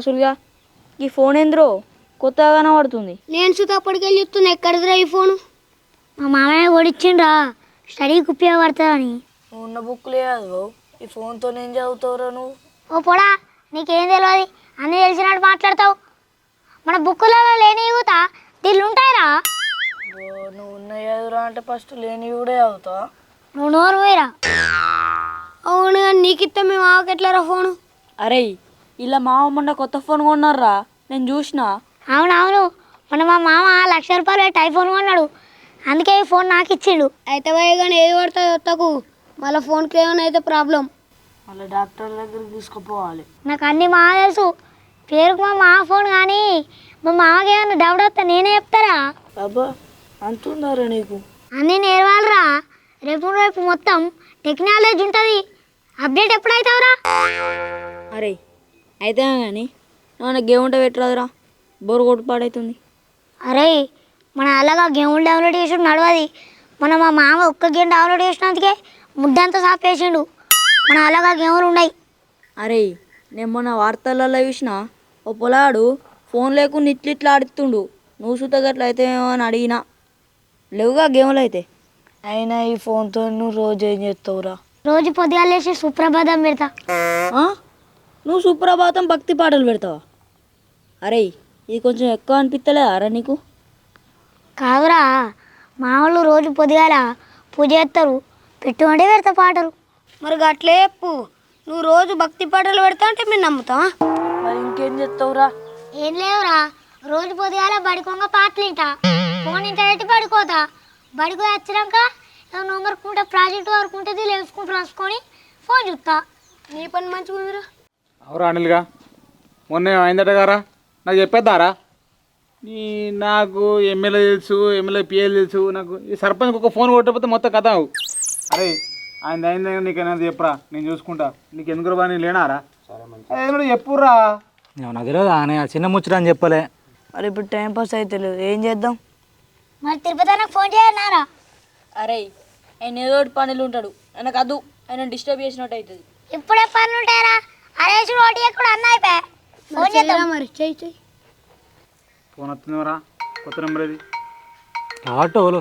రాసులుగా ఈ ఫోన్ ఏంద్రో? కొత్తగా కనబడుతుంది నేను సుతా అప్పటికెళ్ళి చెప్తున్నా ఎక్కడిదిరా ఈ ఫోను మా మామయ్య కొడిచ్చిండ్రా. స్టడీకి ఉపయోగపడుతుందని నువ్వు ఉన్న బుక్ లేదు ఈ ఫోన్తో ఏం చదువుతావురా నువ్వు? ఓ పొడా నీకేం తెలియదు అన్నీ తెలిసినట్టు మాట్లాడతావు. మన బుక్కులలో లేని యువత దీళ్ళు ఉంటాయిరా? ఓ, నువ్వు ఉన్న చదువురా అంటే ఫస్ట్ లేని కూడా చదువుతావా నువ్వు నోరు పోయిరా అవును నీకు ఇస్తే మేము ఆకెట్లరా ఫోను అరే ఇలా మామ మొన్న కొత్త ఫోన్ కొన్నారా నేను చూసిన. అవునవును. మొన్న మా మామ లక్ష రూపాయలు పెట్టి ఐఫోన్ కొన్నాడు. అందుకే ఈ ఫోన్ నాకు ఇచ్చిండు. అయితే పోయి కానీ ఏది పడుతుంది వత్తకు. మళ్ళీ ఫోన్కి ఏమైనా అయితే ప్రాబ్లం. మళ్ళీ డాక్టర్ దగ్గరికి తీసుకుపోవాలి. నాకు అన్ని మా తెలుసు. పేరుకు మా మామ ఫోన్ కానీ మా మామకి ఏమైనా డౌట్ వస్తే నేనే చెప్తారా? అబ్బా అంతుందారా నీకు? అన్నీ నేర్వాలరా. రేపు రేపు మొత్తం టెక్నాలజీ ఉంటుంది. అప్డేట్ ఎప్పుడైతావురా? అరే అయితే కానీ ఏమైనా గేమ్ ఉంటే పెట్టరాదురా. బోర్ కొట్టు పాడైతుంది. అరే మన అలాగా గేమ్లు డౌన్లోడ్ చేసి నడవది. మన మా మామ ఒక్క గేమ్ డౌన్లోడ్ చేసినందుకే ముద్దంతా సాపేసిండు. మన అలాగా గేమ్లు ఉన్నాయి. అరే నేను మొన్న వార్తలలో చూసిన ఓ పొలాడు ఫోన్ లేకుండా ఇట్ల ఇట్లా ఆడుతుండు. నువ్వు సుత గట్ల అయితే అని అడిగినా. లేవుగా గేమ్లు అయితే? అయినా ఈ ఫోన్తో నువ్వు రోజు ఏం చేస్తావురా? రోజు పొద్దుగాల లేచి సుప్రభాతం పెడతా? నువ్వు సుప్రభాతం భక్తి పాటలు పెడతావా? అరే ఇది కొంచెం ఎక్కువ అనిపిస్తలేదా అరా నీకు? కాదురా మా వాళ్ళు రోజు పొద్దుగాల పూజ చేస్తారు పెట్టుకుంటే పెడతా పాటలు. మరి అట్లే చెప్పు నువ్వు రోజు భక్తి పాటలు పెడతా అంటే మేము నమ్ముతాం మరి ఇంకేం చేస్తావురా? ఏం లేవురా రోజు పొద్దుగాల బడికొంగ పాటలు వింటా. ఫోన్ ఇంట పెట్టి పడుకోతా. బడికి వచ్చినాక ఏమైనా ప్రాజెక్ట్ వర్క్ ఉంటుంది లేచుకుంటూ రాసుకొని ఫోన్ చూస్తా. నీ పని మంచిగా ఉందిరా అవురా అనిల్గా మొన్న అయిందట గారా? నాకు చెప్పేద్దారా? నీ నాకు ఎమ్మెల్యే తెలుసు ఎమ్మెల్యే పిఎల్ తెలుసు నాకు ఈ సర్పంచ్ ఒక ఫోన్ కొట్టకపోతే మొత్తం కథ అవు. అరే ఆయన అయింది నీకైనా చెప్పురా? నేను చూసుకుంటా. నీకు ఎందుకు బాగా నేను లేనారా? ఏదో చెప్పురా? నాకు తెలియదు ఆయన చిన్న ముచ్చట అని చెప్పలే. మరి ఇప్పుడు టైం పాస్ అయితే లేదు ఏం చేద్దాం? మరి తిరుపతి నాకు ఫోన్ చేయన్నారా? అరే ఆయన ఏదో ఒకటి పనులు ఉంటాడు. ఆయనకు అదు ఆయన డిస్టర్బ్ చేసినట్టు అవుతుంది. ఇప్పుడే పనులు ఉంటాయరా అరే చూడు ఒకటి ఎక్కడ అన్న అయిపోయా. ఫోన్ చేద్దాం. మరి? చెయ్యి చెయ్యి. ఫోన్ వస్తుందిరా కొత్త నెంబర్ ఇది ఆటోలు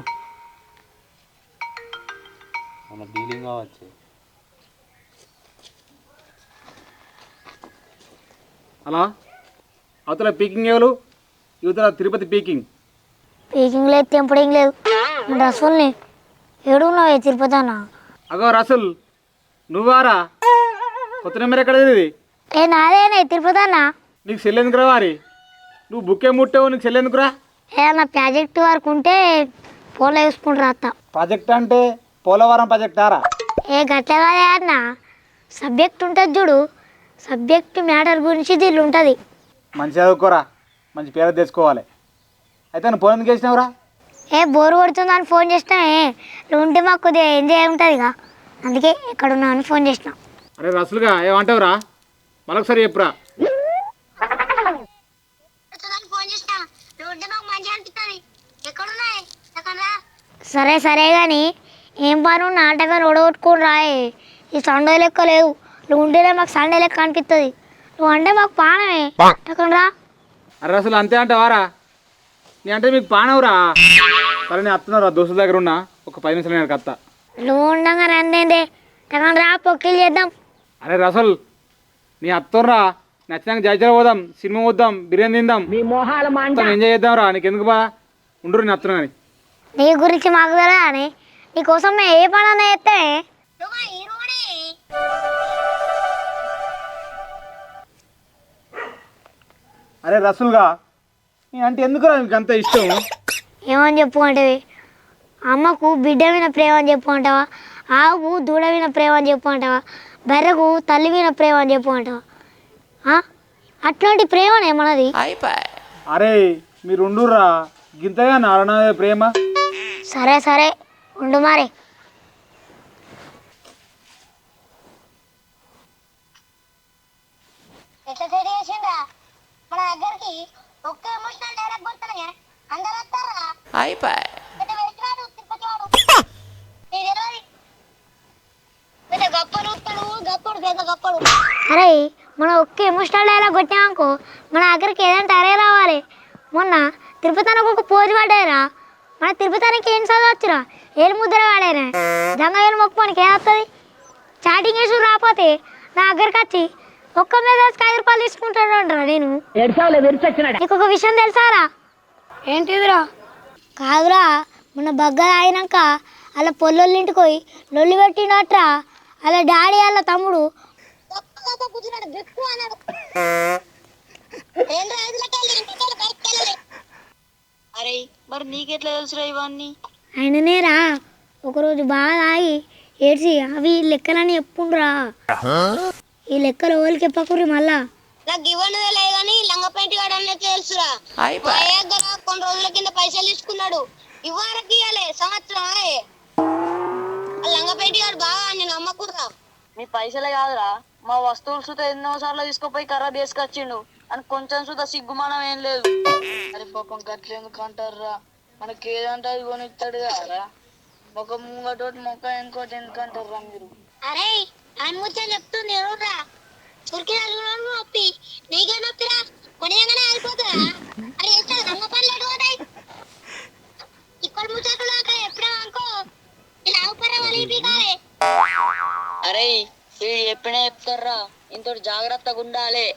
అలా అవతల పీకింగ్ ఎవరు? యువతల తిరుపతి పీకింగ్. పీకింగ్ లేదు తెంపడింగ్ లేదు. రసూల్ని ఏడు ఉన్నావు తిరుపతి అన్న? అగో రసల్ నువ్వారా? కొత్త నెంబర్ ఎక్కడ ఇది? ఏ నాదేనా తిరుపతి అన్న. నీకు సెల్ ఎందుకురా వారి? నువ్వు బుక్కే ముట్టావు నీకు సెల్ ఎందుకురా? ఏదన్నా ప్రాజెక్ట్ వర్క్ ఉంటే ఫోన్లో చూసుకుంటూ రాస్తా ప్రాజెక్ట్ అంటే పోలవరం ప్రాజెక్ట్ ఆరా ఏ గట్ల కాదే అన్న. సబ్జెక్ట్ ఉంటుంది చూడు. సబ్జెక్ట్ మ్యాటర్ గురించి దీళ్ళు ఉంటుంది. మంచి చదువుకోరా. మంచి పేరు తెచ్చుకోవాలి. అయితే నువ్వు ఫోన్ ఎందుకు చేసినావురా? ఏ బోర్ కొడుతుందని ఫోన్ చేసినామే నువ్వు ఉంటే మాకు కొద్దిగా ఎంజాయ్ ఉంటుంది ఇక అందుకే ఎక్కడ ఉన్నావు అని ఫోన్ చేసిన. అరే రసులుగా ఏమంటావురా మరొకసారి చెప్పురా. సరే సరే కానీ ఏం పను నాటకాలు ఒడగొట్టుకుని రాయే. ఈ సండే లెక్క లేవు. నువ్వు ఉంటేనే మాకు సండే లెక్క అనిపిస్తుంది. నువ్వు అంటే మాకు పానమే. రా. అరే రసులు అంతే అంటావారా? నీ అంటే మీకు పానవురా? సరే నేను వస్తున్నారా దోస్తుల దగ్గర ఉన్నా. ఒక పది నిమిషాలు నేను కత్తా నువ్వు ఉండగా రందేందే రా పొక్కిలు చేద్దాం. అరే రసల్ నీ అత్తుర్రా నచ్చినాక జాజాలు పోదాం సినిమా పోద్దాం బిర్యానీ తిందాం. మొత్తం ఎంజాయ్ చేద్దాం రా నీకు ఎందుకు బా? ఉండరు నేను వస్తున్నా కానీ నీ గురించి మాకు తెలియదా అని? నీకోసం మేము ఏ పని చేస్తే? అరే రసులుగా నీ అంటే ఎందుకురా నీకు అంత ఇష్టం? ఏమని చెప్పు అంటే అమ్మకు బిడ్డ మీద ప్రేమ అని చెప్పు అంటావా? ఆవుకు దూడ మీద ప్రేమ అని చెప్పు అంటావా? బర్రెకు తల్లి మీద ప్రేమ అని చెప్పు అంటావా ఆ? అట్లాంటి ప్రేమనే మనది అరే మీరు ఉండుర్రా గింతగా నారణ ప్రేమ? సరే సరే ఉండు మరి. ఎట్లా సెట్ చేసిండ్రా? మన దగ్గరికి ఒక్క ఎమోషనల్ డైలాగ్ కొడుతున్నాయే అందరూ వస్తారా అయిపోయి వెళ్తున్నాడు తిరుపతి వాడు నీకు తెలియదు పెద్ద గప్పడు వస్తాడు గప్పడు పెద్ద గప్పడు అరే మనం ఒక్క ఎమోషనల్ డైలాగ్ కొట్టామనుకో మన దగ్గరికి ఏదంటే అరే రావాలి. మొన్న తిరుపతికి ఒక పోజు పడ్డారా మన తిరుపతికి ఏం చదవచ్చురా? ఏలు ముద్ర వాడారా జంగ ఏలు మొక్కుకోనికి ఏమవుతుంది చాటింగ్ వేసి రాకపోతే నా దగ్గరికి వచ్చి ఒక్క మీద ఐదు రూపాయలు తీసుకుంటాడు నేను. నీకు ఒక విషయం తెలుసారా? ఏంటిదిరా? కాదురా మొన్న బగ్గ అయినాక అలా పొల్లొల్లి ఇంటికి పోయి లొల్లి పెట్టినట్రా అలా డాడీ వాళ్ళ తమ్ముడు అరే మరి నీకెట్లా తెలుసురా ఇవన్నీ? ఆయననేరా ఒకరోజు బాగా ఆగి ఏడ్చి అవి లెక్కలని చెప్పుండ్రా. ఈ లెక్కలు ఓలికి చెప్పకుర్రి మళ్ళా? నాకు ఇవ్వను తెలియదు కానీ లంగ పెయింట్ గాడని తెలుసురా. మా అయ్య దగ్గర కొన్ని రోజుల కింద పైసలు తీసుకున్నాడు. ఇవ్వరకు ఇవ్వలే సంవత్సరం లంగ పెయింట్ గాడు బాగా నేను అమ్మకుర్రా మీ పైసలే కాదురా. మా వస్తువులు సుత ఎన్నో సార్లు తీసుకుపోయి ఖరాబ్ చేసుకొచ్చిండు. అని కొంచెం సుత సిగ్గుమానం ఏం లేదు. అరే పాపం గట్ల ఎందుకు అంటారా మనకి ఏదంటే అది కొనిస్తాడు కదరా. ఒక ముంగటోటి మొక్క ఇంకోటి ఎందుకు అంటారా మీరు? అరే ఆయన ముచ్చని చెప్తుంది ఎవరురా? చురికి నొప్పి. నీకే నొప్పిరా? కొనియంగానే ఆగిపోతుందా అరే ఎట్లా రంగ పనులు ఎటు ఇక్కడ ముచ్చట్లు నాక ఎప్పుడే అనుకో. ఇలా ఆవుపర వాళ్ళు కాలే అరే వీడు ఎప్పుడే చెప్తారా ఇంత జాగ్రత్తగా ఉండాలి.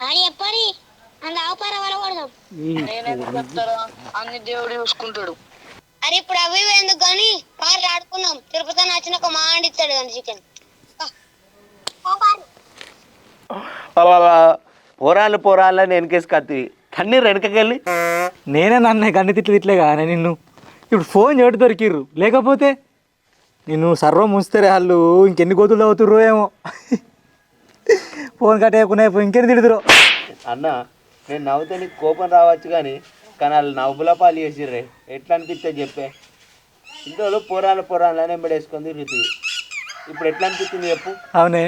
అని చెప్పని అందులో ఆవుపర వల కొడదాం. నేనెందుకు చెప్తారా? అన్ని దేవుడు చూసుకుంటాడు. అరే ఇప్పుడు అవి ఎందుకు కానీ? కారు ఆడుకుందాం తిరుపతి నచ్చిన ఒక మాండిస్తాడు కానీ చికెన్. పోరాళ్ళు పోరాళ్ళని వెనకేసి కత్తి. కన్నీరు వెనకకెళ్ళి. నేనే నన్ను గన్ని తిట్లు తిట్లే కానీ నిన్ను? ఇప్పుడు ఫోన్ చేయడం దొరికిర్రు? లేకపోతే నిన్ను సర్వం ఉంచుతారే వాళ్ళు ఇంకెన్ని గోతులు అవుతుర్రో ఏమో. ఫోన్ కట్టేయకుండా ఇంకెన్ని తిడుతురో అన్న నేను నవ్వుతే నీకు కోపం రావచ్చు కానీ కానీ వాళ్ళు నవ్వుల పాలు చేసిర్రే. ఎట్లా అనిపిస్తే చెప్పే. ఇంట్లో పోరాళ్ళు పోరాళ్ళు అని ఎంబడేసుకొని తిరుగుతుంది. ఇప్పుడు ఎట్లా అనిపిస్తుంది చెప్పు. అవునే.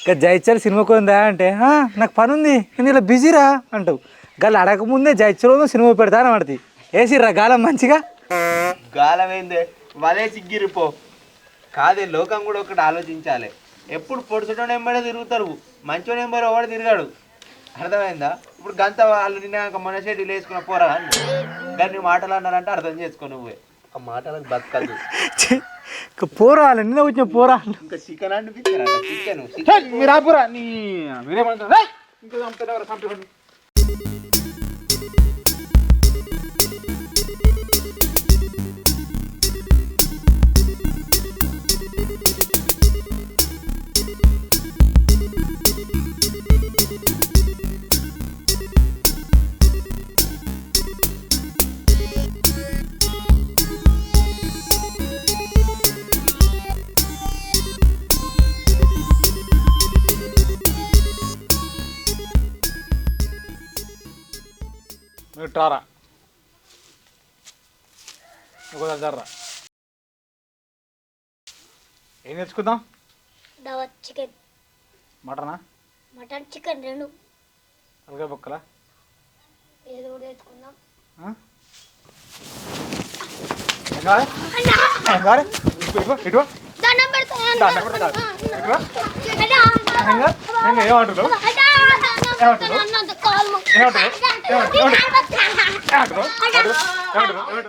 ఇక జైచల్ సినిమాకు ఉందా అంటే "ఆ, నాకు పని ఉంది నేను ఇలా బిజీరా అంటావు. గాలి అడగకముందే జైచల్ సినిమా పెడతా అని పడుతుంది వేసిర్రా గాలం మంచిగా? గాలమైందే వలే సిగ్గిరిపో కాదే లోకం కూడా ఒకటి ఆలోచించాలి. ఎప్పుడు పొడుచుటోని ఎంబడే తిరుగుతారు. మంచోని ఎంబడి ఎవడు తిరిగాడు. అర్థమైందా? ఇప్పుడు గంత వాళ్ళు నిన్న మనసేటి వేసుకున్న పోరా దాన్ని మాటలు అన్నారంటే అర్థం చేసుకో నువ్వే. ఆ మాటలకు ఇక పోరాలు నిన్న వచ్చిన పోరాలు ఇంకా చికెన్ అనిపించారా? చికెన్ మీరు ఆపురా నీ మీరేమంటారు! ఇంకో చంపుతారా టారా ఇంకో జర్రా ఏం తెచ్చుకుందాం దావత్ చికెన్ మటనా మటన్ చికెన్ రెండు తలకాయ బొక్కలా ఏదో ఒకటి తెచ్చుకుందాం ఏమంటున్నావు? ఏమంటున్నావు? అన్నంత కాలు. ఏమంటున్నావు?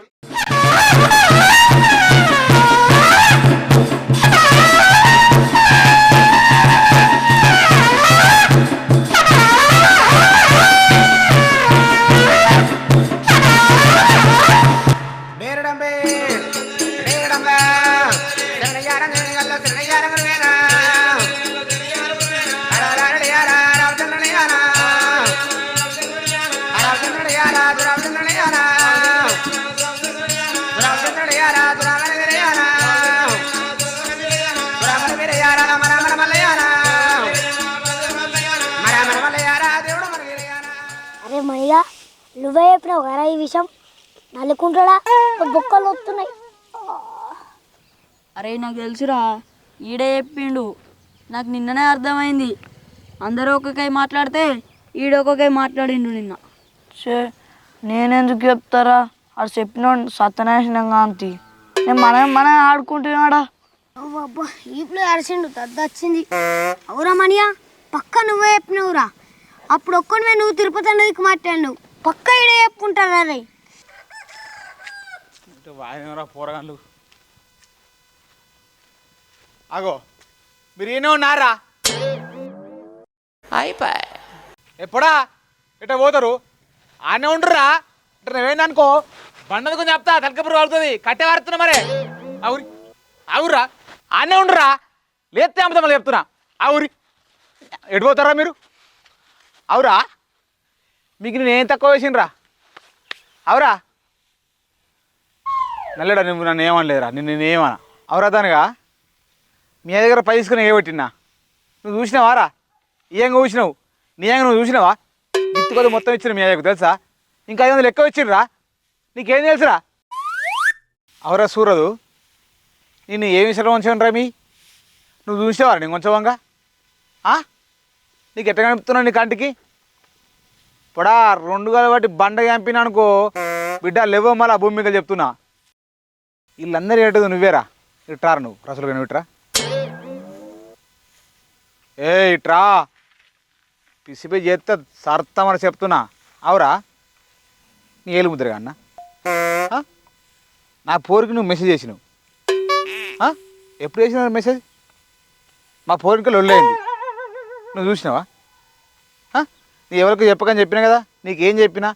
మణిగా నువ్వే చెప్పినావు కదా ఈ విషయం? నలుకుంటాడా బొక్కలు వస్తున్నాయి అరే నాకు తెలుసురా ఈడే చెప్పిండు. నాకు నిన్ననే అర్థమైంది. అందరూ ఒక్కొక్కై మాట్లాడితే ఈడొక్కొక్కై మాట్లాడిండు నిన్న. చే నేనెందుకు చెప్తారా? అది చెప్పిన సత్యనాశనంగా అంతి నేను మనం మనం ఆడుకుంటున్నాడా? అబ్బా ఈపులో అరిసిండు దద్ద వచ్చింది అవురా మణియా పక్క నువ్వే చెప్పినవురా. అప్పుడు ఒక్కడివే నువ్వు తిరుపతి అన్నదికి మాట్లాడినావు. పక్క ఇడే చెప్పుకుంటారా రే వాయినరా పోరగాళ్ళు? అగో మీరు ఈయనే ఉన్నారా అయిపోయి. ఎప్పుడా ఎట్లా పోతారు? ఆనే ఉండరా ఇట్లా నువ్వేందనుకో? బండది కొంచెం చెప్తా తలకపురు వాడుతుంది కట్టే వారుతున్నా మరే. అవురి అవురా ఆనే ఉండరా లేతే అమ్ముతా మళ్ళీ చెప్తున్నా. అవురి ఎడిపోతారా మీరు? అవురా మీకు నేనేం తక్కువ వేసిండ్రా అవురా నల్లడా నువ్వు? నన్ను ఏమనలేదురా. నిన్ను నేనేమన్నా అవురా దానిగా. మీ దగ్గర పైసుకుని ఏ పెట్టినా నువ్వు చూసినావారా? ఏం చూసినావు? నీ ఏం నువ్వు చూసినావా? గిత్తు మొత్తం ఇచ్చిన మీ అయ్యకు తెలుసా? ఇంకా ఐదు వందలు ఎక్కువ ఇచ్చిర్రా నీకేం తెలుసురా? అవురా సూరదు నిన్ను ఏమి విషయంలో ఉంచండిరా మీ? నువ్వు చూసేవారా నేను కొంచెంగా నీకు ఎట్ట కనిపిస్తున్నావు నీ కంటికి? పొడా రెండు గల బట్టి బండ చంపినా అనుకో బిడ్డ లేవో మళ్ళీ భూమి మీద చెప్తున్నా. వీళ్ళందరూ ఏంటో నువ్వేరా? ఇట్రా నువ్వు? రసలుగా నువ్వు ఇట్రా ఏ ఇట్రా పిసిపోయి చేస్తే సర్తమని చెప్తున్నా. అవురా? నీ ఏలు ముద్రగా అన్న? నా పోరికి నువ్వు మెసేజ్ చేసినావు? ఎప్పుడు చేసినావు మెసేజ్ మా పోరికి లొల్లైంది నువ్వు చూసినావా? ఆ? నీ ఎవరికి చెప్పకని చెప్పినా కదా? నీకేం చెప్పినా?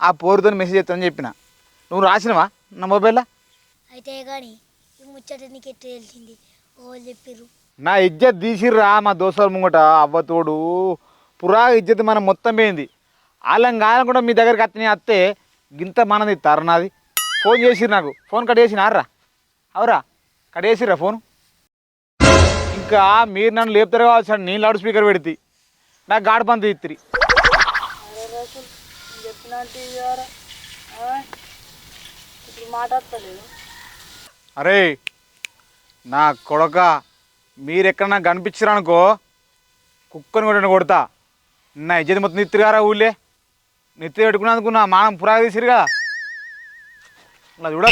ఆ పోరుతో మెసేజ్ చేస్తానని చెప్పిన. నువ్వు రాసినవా నా మొబైల్లో? అయితే కానీ ముచ్చట నీకు ఎట్లా తెలిసింది? ఓ చెప్పిర్రు. నా ఇజ్జత్ తీసిర్రా మా దోస్తుల ముంగట అవ్వతోడు పురా ఇజ్జత్ మనం మొత్తం పోయింది. వాళ్ళం కాలం కూడా మీ దగ్గరికి అత్తని అత్తే గింత మనది తరుణాది ఫోన్ చేసిరు నాకు. ఫోన్ కట్ చేసినారా అవురా. కట్ చేసిర్రా ఫోన్? ఇంకా మీరు నన్ను లేపుతారు కావచ్చు నేను లౌడ్ స్పీకర్ పెడితే నాకు గాడి పంత ఇత్తిరి అరే నా కొడక మీరు నాకు కనిపించారనుకో కుక్కని కొట్టిన కొడతా. నా ఇజ్జత్ మొత్తం నెత్తిగారా ఊళ్ళే? నిత్తి పెట్టుకున్నందుకు నా మానం పురాగ తీసిరు కదా నా చూడ